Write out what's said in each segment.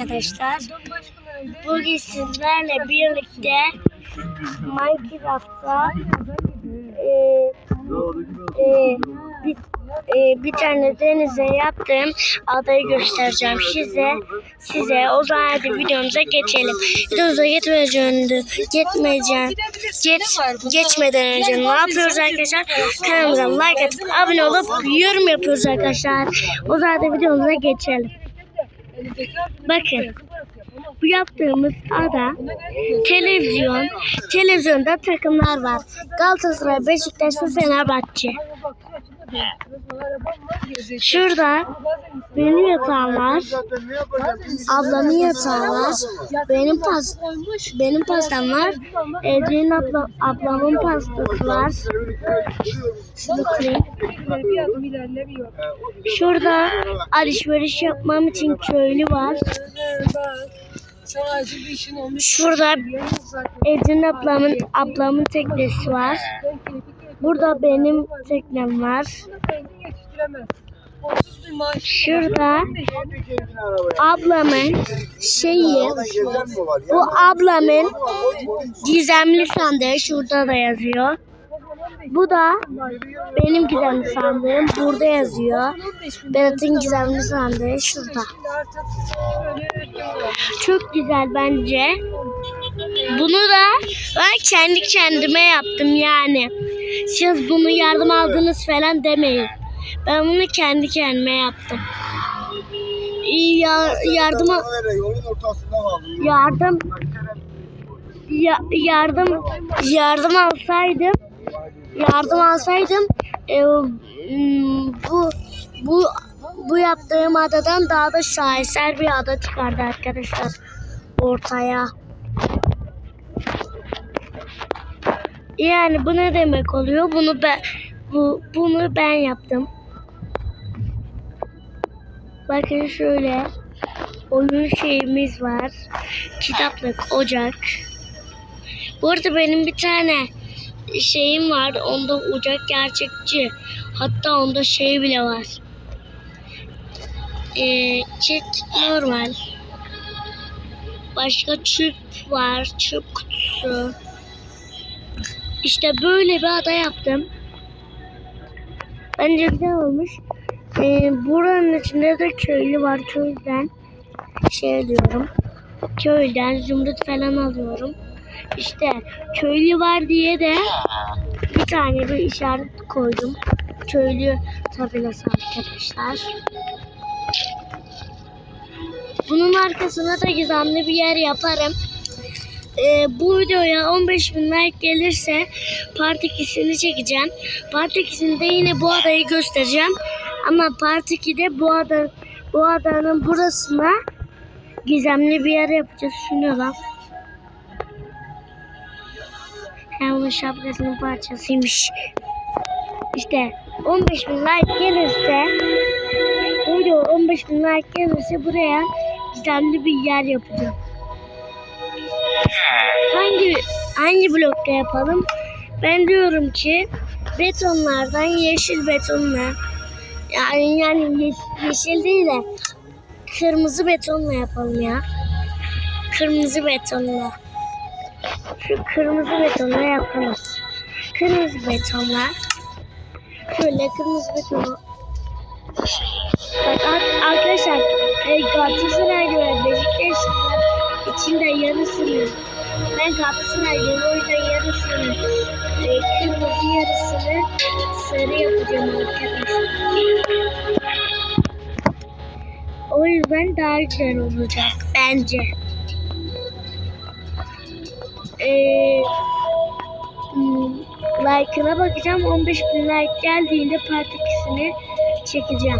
arkadaşlar. Bugün sizlerle birlikte Minecraft'ta e, e, bir, e, bir tane denize yaptığım adayı göstereceğim size. Size o zaman hadi videomuza geçelim. Videomuza geçmeden önce, geçmeden, geç, geçmeden önce ne yapıyoruz arkadaşlar? Kanalımıza like atıp abone olup yorum yapıyoruz arkadaşlar. O zaman hadi videomuza geçelim. Bakın bu yaptığımız ada televizyon. Televizyonda takımlar var. Galatasaray, Beşiktaş ve Fenerbahçe. Şurada benim yatağım var. Ablamın yatağı var. Benim pas benim pastam var. Ece'nin abla, ablamın pastası var. Şurada alışveriş yapmam için köylü var. Şurada Ece'nin ablamın ablamın teknesi var. Burada benim teknem var. Şurada ablamın şeyi bu ablamın gizemli sandığı şurada da yazıyor. Bu da benim gizemli sandığım burada yazıyor. Berat'ın gizemli sandığı şurada. Çok güzel bence. Bunu da ben kendi kendime yaptım yani. Siz bunu yardım aldınız falan demeyin. Ben bunu kendi kendime yaptım. Ya, yardım Yolun ortasında kaldı. yardım ya, yardım yardım alsaydım yardım alsaydım e, m, bu bu bu yaptığım adadan daha da şaheser bir ada çıkardı arkadaşlar ortaya. Yani bu ne demek oluyor? Bunu ben bu bunu ben yaptım. Bakın şöyle oyun şeyimiz var. Kitaplık, ocak. Bu arada benim bir tane şeyim var. Onda ocak gerçekçi. Hatta onda şey bile var. Ee, çek normal. Başka çöp var. Çöp kutusu. İşte böyle bir ada yaptım. Bence güzel olmuş. Ee, buranın içinde de köylü var. Köyden şey diyorum. Köyden zümrüt falan alıyorum. İşte köylü var diye de bir tane bir işaret koydum. Köylü tabelası arkadaşlar. Bunun arkasına da gizemli bir yer yaparım. Ee, bu videoya 15 bin like gelirse part 2'sini çekeceğim. Part 2'sinde yine bu adayı göstereceğim. Ama part 2'de bu ada bu adanın burasına gizemli bir yer yapacağız. Şunu lan. Hem onun şapkasının parçasıymış. İşte 15 bin like gelirse bu video 15 bin like gelirse buraya gizemli bir yer yapacağım. Hangi hangi blokta yapalım? Ben diyorum ki betonlardan yeşil betonla yani yani yeş- yeşil değil de kırmızı betonla yapalım ya. Kırmızı betonla. Şu kırmızı betonla yapalım. Kırmızı betonla. Şöyle kırmızı betonu. Bak ar- arkadaşlar e, Galatasaray ve Beşiktaş içinde yarısını ben Galatasaraylıyım o yüzden yarısını e, kırmızı yarısını sarı yapacağım arkadaşlar. O yüzden daha güzel olacak bence. Ee, like'ına bakacağım. 15 bin like geldiğinde part 2'sini çekeceğim.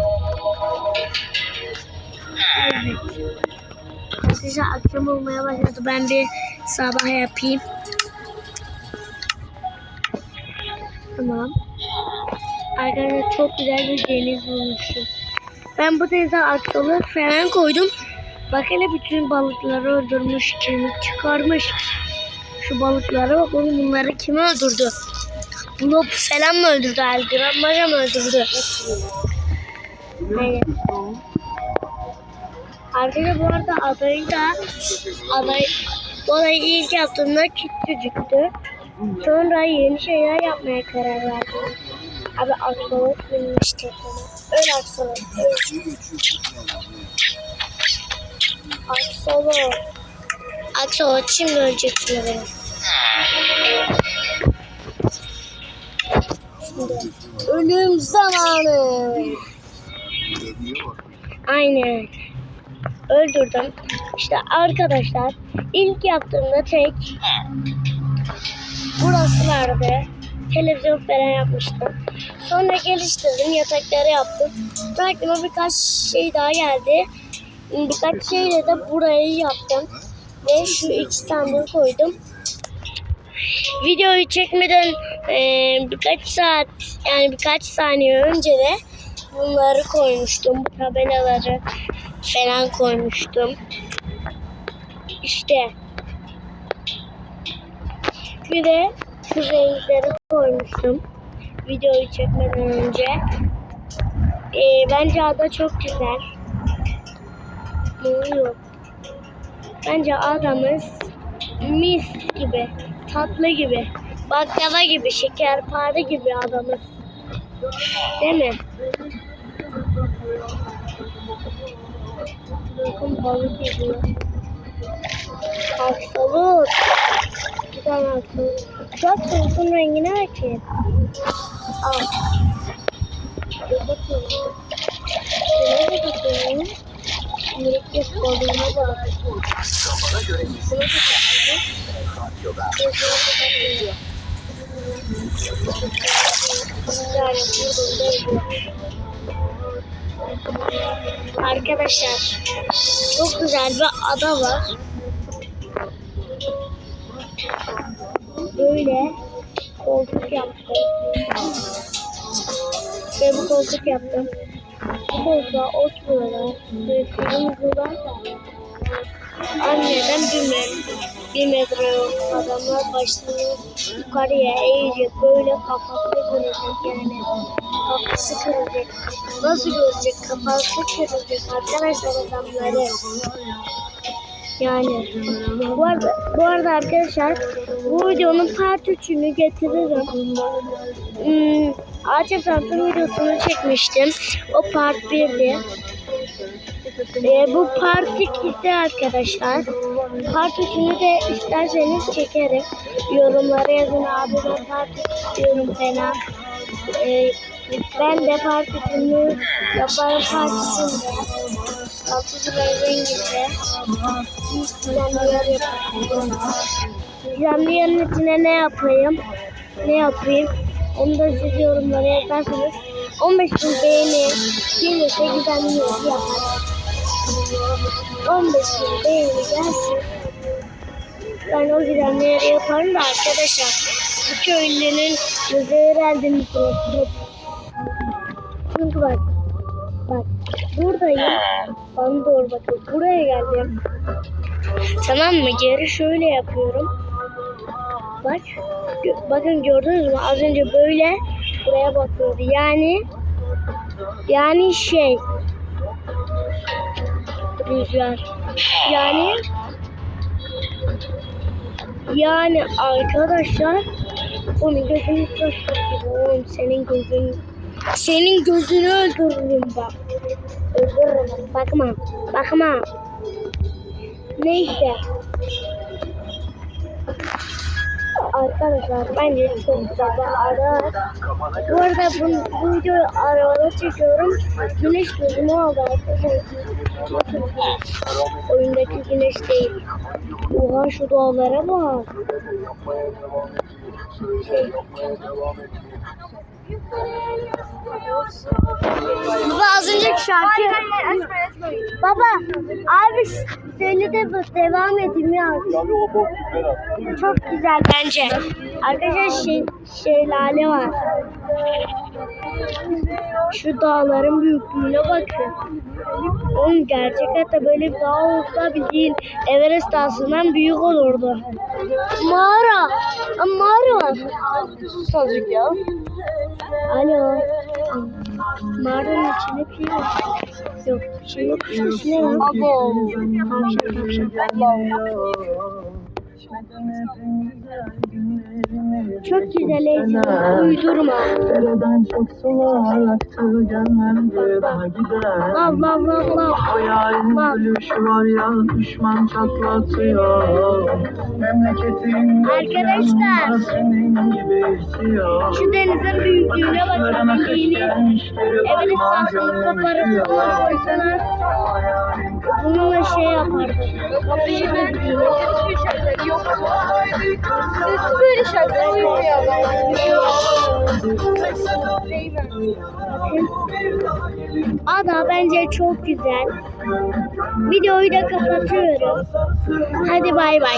Evet. Arkadaşlar akşam olmaya başladı. Ben bir sabah yapayım. Tamam. Arkadaşlar çok güzel bir deniz bulmuşum. Ben bu denize aksolot falan koydum. Bak hele bütün balıkları öldürmüş, kemik çıkarmış. Şu balıklara bak oğlum bunları kim öldürdü? Blop falan mı öldürdü? Elgrammaca mı öldürdü? Evet. Arkadaşlar bu arada adayı da aday, bu adayı ilk yaptığımda küçücüktü. Sonra yeni şeyler yapmaya karar verdim. Abi aksolot binmişti. Öyle aksolot. Öyle. Aksolot. Aksolot şimdi öleceksin beni. Ölüm zamanı. Aynen. Öldürdüm. İşte arkadaşlar ilk yaptığımda tek burası vardı. Televizyon falan yapmıştım. Sonra geliştirdim. Yatakları yaptım. Sonra aklıma birkaç şey daha geldi. Birkaç şeyle de burayı yaptım. Ve şu iki sandığı koydum. Videoyu çekmeden eee, birkaç saat yani birkaç saniye önce de bunları koymuştum. Tabelaları falan koymuştum. İşte. Bir de şu renkleri koymuştum. Videoyu çekmeden önce. Ee, bence ada çok güzel. Ne oluyor? Bence adamız mis gibi, tatlı gibi, baklava gibi, şekerpare gibi adamız. Değil mi? Bakın balık geliyor. Aksalık. Bir tane aksalık. Şu aksalıkın rengi ne ki? Al. Şuna da bakıyorum. Mürekkep balığına bak. Şuna de bakıyorum. Yani burada da Arkadaşlar çok güzel bir ada var. Böyle koltuk yaptım. Ve bu koltuk yaptım. Bu koltuğa oturuyorlar. Böyle film izliyorlar. Anneden bir metre, bir metre. Adamlar başlarını yukarıya eğecek. Böyle kafası kıracak yani. Kafası kırılacak. Nasıl görecek? Kafası kırılacak arkadaşlar adamları. Yani bu arada, bu arada arkadaşlar bu videonun part 3'ünü getiririm. Hmm, ağaç tanıtım videosunu çekmiştim. O part 1'di. Ee, bu part 2'si arkadaşlar. Part 3'ünü de isterseniz çekerim. Yorumlara yazın abi ben part 3 istiyorum falan. Ee, ben de part 3'ünü yaparım part 3'ünde. Altı lira renginde. Düzenliler yaparım. Düzenlilerin içine ne yapayım? Ne yapayım? Onu da siz yorumlara yazarsanız 15 bin beğeni gelirse güzel yapar. 15 bin beğeni gelsin. Ben o güzelleri yaparım da arkadaşlar. Bu köylünün herhalde mikrofonu. Çünkü bak. Bak. Buradayım. Bana doğru bakın. Buraya geldim. Tamam mı? Geri şöyle yapıyorum. Bak. Bakın gördünüz mü? Az önce böyle buraya bakıyordu. Yani yani şey rüzgar. Yani yani arkadaşlar onun gözünü gibi oğlum senin gözün senin gözünü öldürürüm bak. Öldürürüm. Bakma. Bakma. Neyse. Arkadaşlar bence çok güzel ara. Bu arada bu, bu videoyu arabada çekiyorum. Güneş gözümü aldı arkadaşlar. Oyundaki güneş değil. Oha şu dağlara bak. Şey. Baba az önceki şarkı. Baba abi seni de bu- devam edeyim ya. Çok güzel bence. Arkadaşlar şey, şelale var. Şu dağların büyüklüğüne bakın. Oğlum gerçek hayatta böyle bir dağ olsa bildiğin Everest dağısından büyük olurdu. Mağara. Ama mağara var. Sazcık ya. Alo. Mağaranın içinde bir şey var. Yok bir şey yok. işte. Ne var? Abo. Tavşan tavşan. Çok güzel heyecan. Uydurma. Dereden çok sular aktı gelmem daha gider. Lav lav lav Lav. gülüşü var ya düşman çatlatıyor. Memleketin Arkadaşlar. senin gibi istiyor. Şu denizin büyüklüğüne bakın. Kışlarına kış Bildiğiniz gelmiş bir bununla şey yapardı. Kapıyı şeyler yok. Siz böyle Ada bence çok güzel. Videoyu da kapatıyorum. Hadi bay bay.